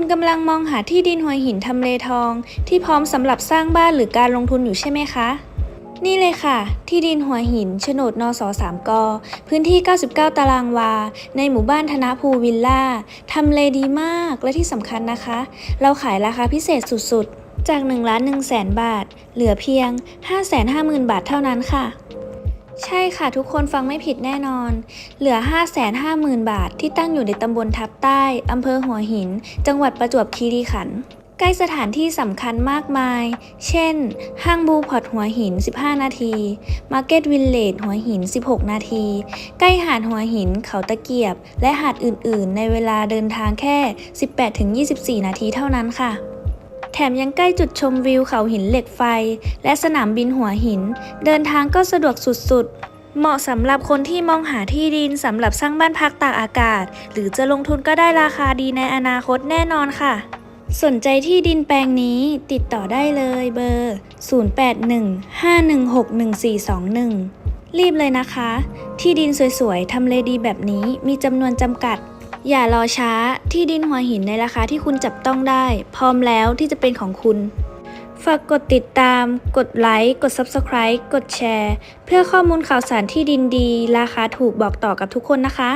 คุณกำลังมองหาที่ดินหัวหินทำเลทอง ที่พร้อมสำหรับสร้างบ้านหรือการลงทุนอยู่ใช่ไหมคะ นี่เลยค่ะ ที่ดินหัวหินโฉนดนสสามก พื้นที่ 99 ตารางวา ในหมู่บ้านธนภูวิลล่าทำเลดีมากและที่สำคัญนะคะ เราขายราคาพิเศษสุดๆ จาก1ล้าน1แสนบาท เหลือเพียง 550,000 บาทเท่านั้นค่ะ ใช่ค่ะทุกคนฟังไม่ผิดแน่นอน เหลือ 550,000 บาทที่ตั้งอยู่ในตำบลทับใต้ อำเภอหัวหิน จังหวัดประจวบคีรีขันธ์ ใกล้สถานที่สำคัญมากมาย เช่น ห้างบูพอร์ตหัวหิน 15 นาที มาร์เก็ตวิลเลจหัวหิน 16 นาที ใกล้หาดหัวหินเขาตะเกียบ และหาดอื่น ๆ ในเวลาเดินทางแค่ 18-24 นาทีเท่านั้นค่ะ แถมยังใกล้จุดชมวิวเขาหินเหล็กไฟ และสนามบินหัวหิน เดินทางก็สะดวกสุดๆ เหมาะสำหรับคนที่มองหาที่ดินสำหรับสร้างบ้านพักตากอากาศ หรือจะลงทุนก็ได้ราคาดีในอนาคตแน่นอนค่ะ สนใจที่ดินแปลงนี้ติดต่อได้เลยเบอร์ 0815161421 รีบเลยนะคะ ที่ดินสวยๆทำเลดีแบบนี้มีจำนวนจำกัด อย่ารอช้าที่ดินหัวหินในราคาที่คุณจับต้องได้ พร้อมแล้วที่จะเป็นของคุณ ฝากกดติดตาม กดไลค์ กด Subscribe กดแชร์ เพื่อข้อมูลข่าวสารที่ดินดี ราคาถูกบอกต่อกับทุกคนนะคะ